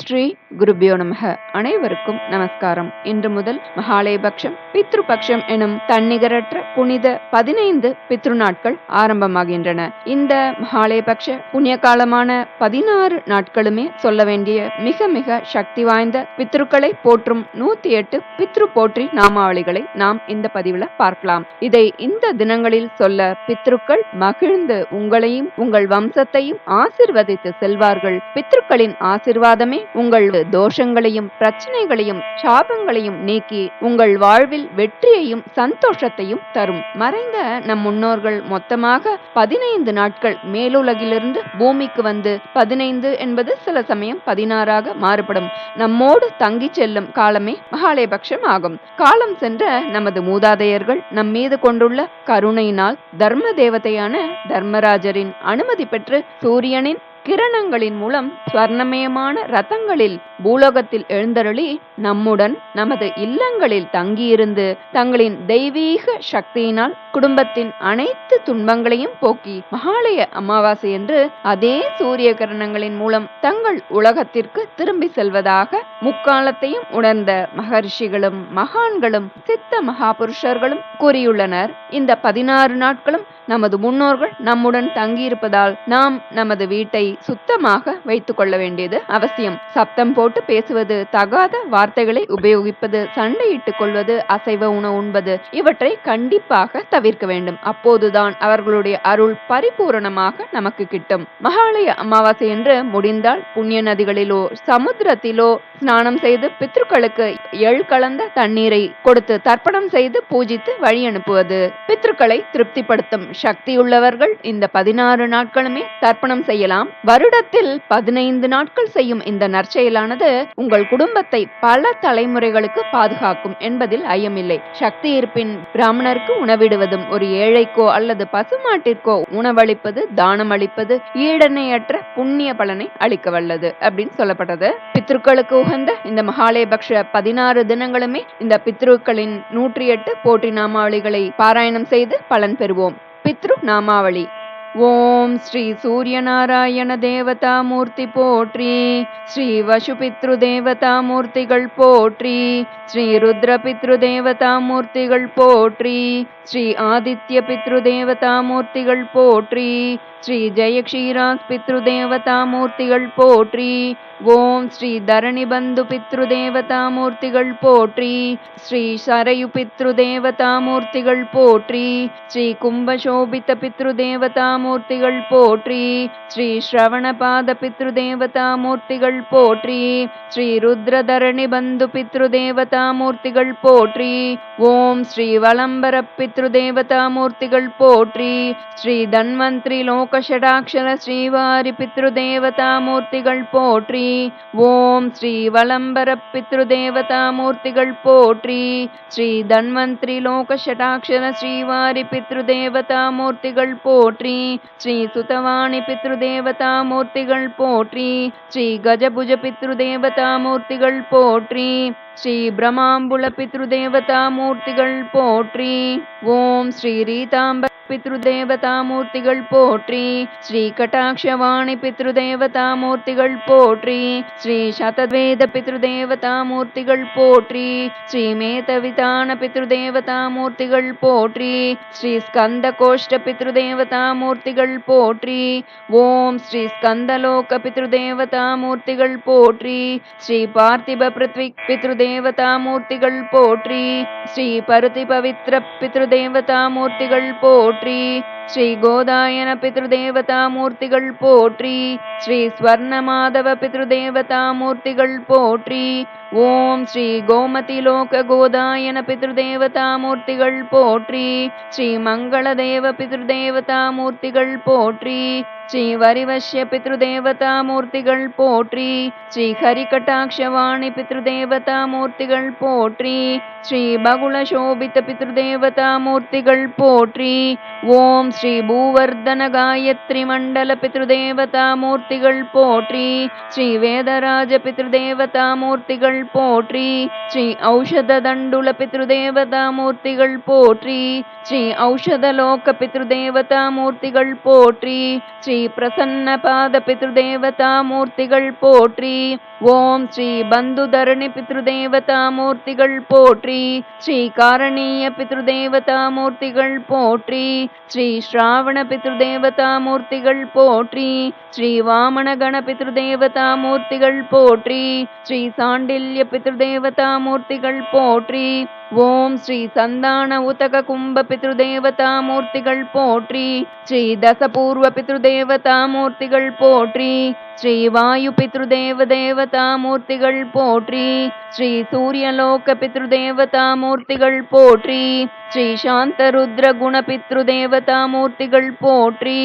ஸ்ரீ குருபியோ நமக. அனைவருக்கும் நமஸ்காரம். இன்று முதல் மகாலயபக்ஷம் பித்ருபக்ஷம் எனும் தன்னிகரற்ற புனித பதினைந்து பித்ரு நாட்கள் ஆரம்பமாகின்றன. இந்த மகாலயபக்ஷ புண்ணிய காலமான பதினாறு நாட்களுமே சொல்ல வேண்டிய மிக மிக சக்தி வாய்ந்த பித்ருக்களை போற்றும் நூத்தி எட்டு பித்ரு போற்றி நாமாவளிகளை நாம் இந்த பதிவுல பார்க்கலாம். இதை இந்த தினங்களில் சொல்ல பித்ருக்கள் மகிழ்ந்து உங்களையும் உங்கள் வம்சத்தையும் ஆசிர்வதித்து செல்வார்கள். பித்ருக்களின் ஆசிர்வாதமே உங்கள் தோஷங்களையும் பிரச்சனைகளையும் சாபங்களையும் நீக்கி உங்கள் வாழ்வில் வெற்றியையும் சந்தோஷத்தையும் தரும். மறைந்த நம் முன்னோர்கள் மொத்தமாக பதினைந்து நாட்கள் மேலுலகிலிருந்து பூமிக்கு வந்து பதினைந்து என்பது சில சமயம் பதினாறாக மாறுபடும். நம்மோடு தங்கி செல்லும் காலமே மகாலயபக்ஷம் ஆகும். காலம் சென்ற நமது மூதாதையர்கள் நம் மீது கொண்டுள்ள கருணையினால் தர்ம தேவதையான தர்மராஜரின் அனுமதி பெற்று சூரியனின் கிரணங்களின் மூலம் ஸ்வர்ணமயமான ரதங்களில் பூலோகத்தில் எழுந்தருளி நம்முடன் நமது இல்லங்களில் தங்கியிருந்து தங்களின் தெய்வீக சக்தியினால் குடும்பத்தின் அனைத்து துன்பங்களையும் போக்கி மகாலய அமாவாசை என்று அதே சூரிய கிரணங்களின் மூலம் தங்கள் உலகத்திற்கு திரும்பி செல்வதாக முக்காலத்தையும் உணர்ந்த மகர்ஷிகளும் மகான்களும் சித்த மகாபுருஷர்களும் கூறியுள்ளனர். இந்த பதினாறு நாட்களும் நமது முன்னோர்கள் நம்முடன் தங்கியிருப்பதால் நாம் நமது வீட்டை சுத்தமாக வைத்துக் கொள்ள வேண்டியது அவசியம். சப்தம் போட்டு பேசுவது தகாத வார்த்தைகளை உபயோகிப்பது சண்டையிட்டுக் கொள்வது அசைவ உணவு உண்பது இவற்றை கண்டிப்பாக தவிர்க்க வேண்டும். அப்போதுதான் அவர்களுடைய அருள் பரிபூரணமாக நமக்கு கிட்டும். மகாலய அமாவாசை என்று முடிந்தால் புண்ணிய நதிகளிலோ சமுத்திரத்திலோ ஸ்நானம் செய்து பித்ருக்களுக்கு எள் கலந்த தண்ணீரை கொடுத்து தர்ப்பணம் செய்து பூஜித்து வழி அனுப்புவது. பித்ருக்களை திருப்திப்படுத்தும் சக்தியுள்ளவர்கள் இந்த பதினாறு நாட்களுமே தர்ப்பணம் செய்யலாம். வருடத்தில் பதினைந்து நாட்கள் செய்யும் இந்த நற்செயலானது அது உங்கள் குடும்பத்தை பல தலைமுறைகளுக்கு பாதுகாக்கும் என்பதில் ஐயமில்லை. சக்தி இருப்பின் பிராமணருக்கு உணவிடுவதும் ஒரு ஏழைக்கோ அல்லது பசுமாட்டிற்கோ உணவளிப்பது தானம் அளிப்பது ஈடனையற்ற புண்ணிய பலனை அளிக்க வல்லது அப்படின்னு சொல்லப்பட்டது. பித்ருக்களுக்கு உகந்த இந்த மகாலயபக்ஷ பதினாறு தினங்களுமே இந்த பித்ருக்களின் நூற்றி எட்டு போட்டி நாமாவளிகளை பாராயணம் செய்து பலன் பெறுவோம். பித்ரு நாமாவளி. ஓம் ஸ்ரீ சூரியநாராயண தேவதா மூர்த்தி போற்றி ஸ்ரீ வசுபித்ரு தேவதா மூர்த்திகள் போற்றி ஸ்ரீ ருத்ர பித்ரு தேவதா மூர்த்திகள் போற்றி ஸ்ரீ ஆதித்ய பித்ரு தேவதா மூர்த்திகள் போற்றி ஸ்ரீ ஜெயக்ஷீராஸ் பித்ரு தேவதா மூர்த்திகள் போற்றி ஓம் ஸ்ரீ தரணி பந்து பித்ரு தேவதா மூர்த்திகள் போற்றி ஸ்ரீ சரயு பித்ரு தேவதா மூர்த்திகள் போற்றி ஸ்ரீ கும்பசோபித்த பித்ரு தேவதா மூர்த்திகள் போற்றி ஸ்ரீ ஸ்ரவணபாத பித்ரு தேவதா மூர்த்திகள் போற்றி ஸ்ரீ ருத்ரதரணி பந்து பித்ரு தேவதா மூர்த்திகள் போற்றி ஓம் ஸ்ரீ வலம்பர பித்ரு தேவதா மூர்த்திகள் போற்றி ஸ்ரீ தன்வந்திரி லோகஷடாட்சர ஸ்ரீவாரி பித்ரு தேவதா மூர்த்திகள் போற்றி ஓம் ஸ்ரீ வலம்பர பித்ருதேவதா மூர்த்திகள் போற்றி. ஸ்ரீ தன்வந்திரி லோகஷடாட்சர ஸ்ரீவாரி பித்ருதேவதா மூர்த்திகள் போற்றி. ஸ்ரீ சுதவாணி பித்ருதேவதா மூர்த்திகள் போற்றி. ஸ்ரீ கஜபுஜ பித்ருதேவதா மூர்த்திகள் போற்றி. ஸ்ரீ பிரமாம்புல பித்ருதேவதா மூர்த்திகள் போற்றி. ஓம் ஸ்ரீ ரீதாம்பர பித்ருதேவதாமூர்த்திகள் போற்றி. ஸ்ரீ கட்டாட்சவாணி பித்ருதேவதாமூர்த்திகள் போற்றி. ஸ்ரீ சதவேத பித்ருதேவதாமூர்த்திகள் போற்றி. ஸ்ரீ மேதவிதான பித்ருதேவதாமூர்த்திகள் போற்றி. ஸ்ரீ ஸ்கந்த கோஷ்ட பித்ருதேவதாமூர்த்திகள் போற்றி. ஓம் ஸ்ரீ ஸ்கந்தலோக பித்ருதேவதாமூர்த்திகள் போற்றி. ஸ்ரீ பார்த்திப பிருத்வி பித்ருதேவதாமூர்த்திகள் போற்றி. ஸ்ரீ பருதி பவித்ர பித்ருதேவதாமூர்த்திகள் போற்றி. போற்றி ஸ்ரீ கோதாயன பித்ருதேவதா மூர்த்திகள் போற்றி ஸ்ரீ ஸ்வர்ணமாதவ பித்ருதேவதா மூர்த்திகள் போற்றி ஓம் ஸ்ரீ கோமதி லோக கோதாயன பித்ருதேவதா மூர்த்திகள் போற்றி ஸ்ரீ மங்களதேவ பித்ருதேவதா மூர்த்திகள் போற்றி ஸ்ரீ வரிவஷ்ய பித்ருதேவதா மூர்த்திகள் போற்றி ஸ்ரீ ஹரிகட்டாட்சவாணி பித்ருதேவதா மூர்த்திகள் போற்றி ஸ்ரீ பகுல சோபித பித்ருதேவதா மூர்த்திகள் போற்றி ஓம் ஸ்ரீ பூவர்தன காயத்ரி மண்டல பித்ருதேவதா மூர்த்திகள் போற்றி. ஸ்ரீ வேதராஜ பித்ருதேவதா மூர்த்திகள் போற்றி. ஸ்ரீ ஔஷத தண்டுல பித்ருதேவதா மூர்த்திகள் போற்றி. ஸ்ரீ ஔஷத லோக பித்ருதேவதா மூர்த்திகள் போற்றி. ஸ்ரீ பிரசன்ன பாத பித்ருதேவதா மூர்த்திகள் போற்றி. ஓம் ஸ்ரீ பந்துதரணி பித்ருதேவதா மூர்த்திகள் போற்றி. ஸ்ரீ காரணீய பித்ருதேவதா மூர்த்திகள் போற்றி. ஸ்ரீ ஸ்ராவண பித்ருதேவதா மூர்த்திகள் போற்றி ஸ்ரீ வாமன கண பித்ருதேவதா மூர்த்திகள் போற்றி ஸ்ரீ சாண்டில்ய பித்ருதேவதா மூர்த்திகள் போற்றி ஓம் ஸ்ரீ சந்தான உதக கும்ப பித்ருதேவதா மூர்த்திகள் போற்றி. ஸ்ரீ தசபூர்வ பித்ருதேவதா மூர்த்திகள் போற்றி. ஸ்ரீ வாயு பித்ருதேவ தேவதா மூர்த்திகள் போற்றி. ஸ்ரீ சூரியலோக பித்ருதேவதா மூர்த்திகள் போற்றி. ஸ்ரீ சாந்தருத்ர குண பித்ருதேவதா மூர்த்திகள் போற்றி.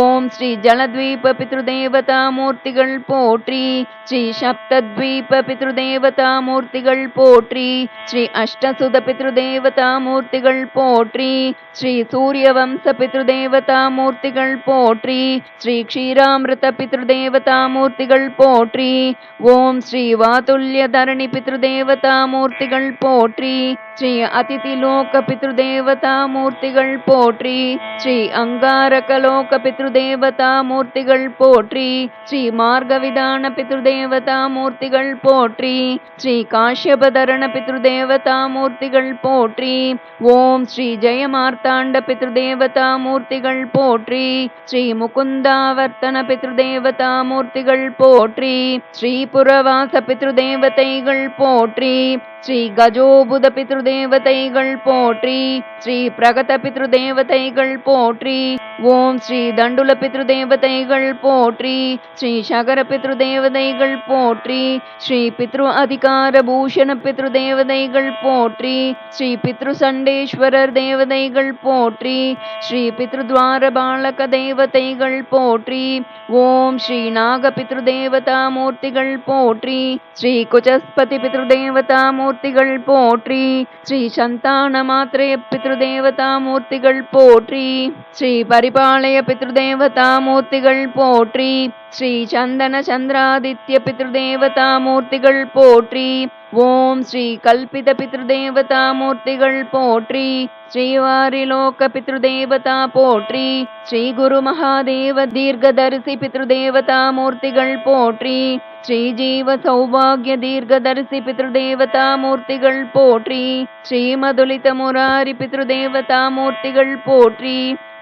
ஓம் ஸ்ரீ ஜலத்வீப பித்ருதேவதா மூர்த்திகள் போற்றி. ஸ்ரீ சப்தத்வீப பித்ருதேவதா மூர்த்திகள் போற்றி. ஸ்ரீ அஷ்ட சுத பித்ருதேவதா மூர்த்திகள் போற்றி. ஸ்ரீ சூரியவம்ச பித்ருதேவதா மூர்த்திகள் போற்றி. ஸ்ரீ க்ஷீராமிருத பித்ருதேவதா மூர்த்திகள் போற்றி. ஓம் ஸ்ரீ வாதுல்ய தரணி பித்ருதேவதா மூர்த்திகள் போற்றி. ஸ்ரீ அதிதிலோக பித்ருதேவதா மூர்த்திகள் போற்றி. ஸ்ரீ அங்காரகலோக பித்ருதேவதா மூர்த்திகள் போற்றி. ஸ்ரீ மார்கவிதான பித்ருதேவதா மூர்த்திகள் போற்றி. ஸ்ரீ காஷ்யபதரண பித்ருதேவதா மூர்த்திகள் போற்றி. ஓம் ஸ்ரீ ஜெயமார்த்தாண்ட பித்ருதேவதா மூர்த்திகள் போற்றி. ஸ்ரீ முகுந்தாவர்த்தன பித்ருதேவதா மூர்த்திகள் போற்றி. ஸ்ரீ புறவாச பித்ருதேவதைகள் போற்றி. ஸ்ரீ கஜோபுத பித்ருதேவதைகள் போற்றி. ஸ்ரீ பிரகத பித்ருதேவதைகள் போற்றி. ஓம் ஸ்ரீ தண்டுல பித்ருதேவதைகள் போற்றி. ஸ்ரீ சகர பித்ருதேவதைகள் போற்றி. ஸ்ரீ பித்ரு அதிகார பூஷண பித்ருதேவதைகள் போற்றி. போற்றி. ஸ்ரீ பித்ரு சண்டேஸ்வரர் தேவதைகள் போற்றி. ஸ்ரீ பித்ருத்வார பாலக தேவதைகள் போற்றி. ஓம் ஸ்ரீ நாக பித்ரு தேவதா மூர்த்திகள் போற்றி. ஸ்ரீ குஜஸ்பதி பித்ருதேவதா மூர்த்திகள் போற்றி. ஸ்ரீ சந்தான மாத்திரே பித்ருதேவதா மூர்த்திகள் போற்றி. ஸ்ரீ பரிபாலய பித்ரு தேவதா மூர்த்திகள் போற்றி. ஸ்ரீ சந்தன சந்திராதித்ய பித்ருதேவதா மூர்த்திகள் போற்றி. ஓம் ஸ்ரீ கல்பித பித்ருதேவதா மூர்த்திகள் போற்றி. ஸ்ரீவாரிலோக பித்ருதேவதா போற்றி. ஸ்ரீ குரு மகாதேவ தீர்க்கதரிசி பித்ருதேவதா மூர்த்திகள் போற்றி. ஸ்ரீ ஜீவ சௌபாகிய தீர்க்கதரிசி பித்ருதேவதா மூர்த்திகள் போற்றி. ஸ்ரீ மதுலித முராரி பித்ருதேவதா மூர்த்திகள் போற்றி.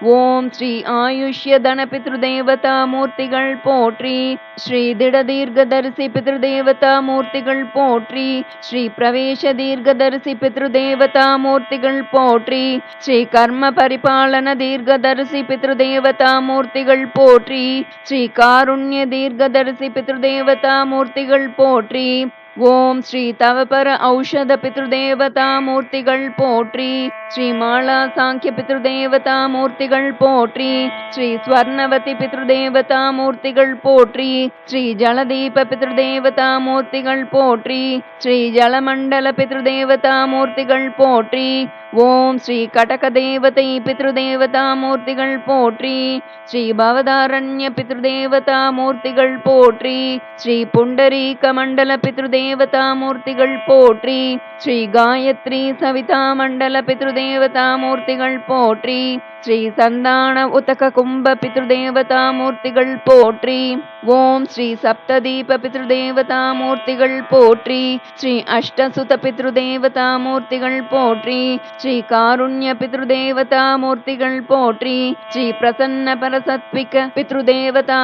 ஓம் ஸ்ரீ ஆயுஷ்ய தன பித்ருதேவதா மூர்த்திகள் போற்றி. ஸ்ரீ திட தீர்க்கதரிசி பித்ருதேவதா மூர்த்திகள் போற்றி. ஸ்ரீ பிரவேச தீர்க்கதரிசி பித்ருதேவதா மூர்த்திகள் போற்றி. ஸ்ரீ கர்ம பரிபாலன தீர்க்கதரிசி பித்ருதேவதா மூர்த்திகள் போற்றி. ஸ்ரீ காருண்ய தீர்க்கதரிசி பித்ருதேவதா மூர்த்திகள் போற்றி. ஓம் ஸ்ரீ தவபர ஔஷத பித்ருதேவதா மூர்த்திகள் போற்றி. ஸ்ரீ மாலா சாங்கிய பித்ருதேவதா மூர்த்திகள் போற்றி. ஸ்ரீ ஸ்வர்ணவதி பித்ருதேவதா மூர்த்திகள் போற்றி. ஸ்ரீ ஜலதீப பித்ருதேவதா மூர்த்திகள் போற்றி. ஸ்ரீ ஜலமண்டல பித்ருதேவதா மூர்த்திகள் போற்றி. ஓம் ஸ்ரீ கடக தேவதை பித்ருதேவதா மூர்த்திகள் போற்றி. ஸ்ரீ பவதாரண்ய பித்ருதேவதா மூர்த்திகள் போற்றி. ஸ்ரீ புண்டரீக மண்டல பித்ருதேவதா மூர்த்திகள் போற்றி ஸ்ரீ காயத்ரி சவிதா மண்டல பித்ருதேவதா போற்றி ஸ்ரீ சந்தான உதக கும்ப பித்ருதேவதா போற்றி ஓம் ஸ்ரீ சப்ததீப பித்ருதேவதா போற்றி ஸ்ரீ அஷ்டசுத பித்ருதேவதா போற்றி ஸ்ரீ காருண்ய பித்ருதேவதா போற்றி ஸ்ரீ பிரசன்ன பரசத்விக பித்ருதேவதா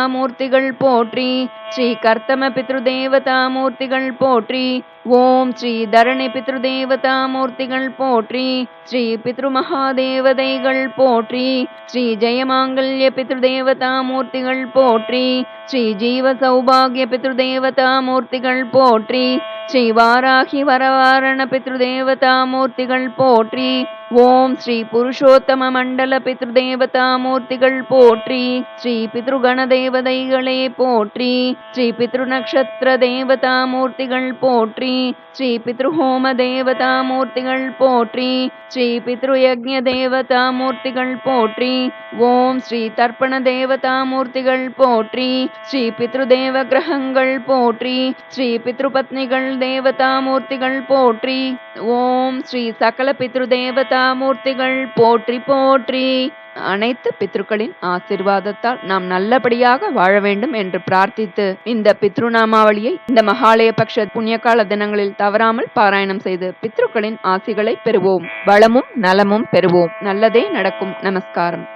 போற்றி ஸ்ரீ கர்த்தம பித்ருதேவதா மூர்த்திகள் போற்றி. ஓம் ஸ்ரீ தரணி பித்ருதேவதா மூர்த்திகள் போற்றி. ஸ்ரீ பித்ரு மகாதேவதைகள் போற்றி. ஸ்ரீ ஜெயமாங்கல்ய பித்ருதேவதா மூர்த்திகள் போற்றி. ஸ்ரீ ஜீவ சௌபாகிய பித்ருதேவதா மூர்த்திகள் போற்றி. ஸ்ரீ வாராகி வரவாரண பித்ருதேவதா மூர்த்திகள் போற்றி. ஓம் ஸ்ரீ புருஷோத்தம மண்டல பித்ருதேவதாமூர்த்திகள் போற்றி ஸ்ரீ பித்ருகண தேவதைகளே போற்றி ஸ்ரீ பித்ரு நக்ஷத்திர தேவதாமூர்த்திகள் போற்றி ஸ்ரீ பித்ருஹோம தேவதாமூர்த்திகள் போற்றி ஸ்ரீ பித்ரு யஜ்ய தேவதாமூர்த்திகள் போற்றி ஓம் ஸ்ரீ தர்ப்பண தேவதாமூர்த்திகள் போற்றி ஸ்ரீ பித்ரு தேவ கிரகங்கள் போற்றி ஸ்ரீ பித்ரு பத்னிகள் தேவதாமூர்த்திகள் போற்றி ஓம் ஸ்ரீ சகல பித்ரு தேவதா மூர்த்திகள் போற்றி போற்றி. அனைத்து பித்ருக்களின் ஆசிர்வாதத்தால் நாம் நல்லபடியாக வாழ வேண்டும் என்று பிரார்த்தித்து இந்த பித்ருநாமாவளியை இந்த மகாலய பக்ஷ புண்ணியகால தினங்களில் தவறாமல் பாராயணம் செய்து பித்ருக்களின் ஆசிகளை பெறுவோம். வளமும் நலமும் பெறுவோம். நல்லதே நடக்கும். நமஸ்காரம்.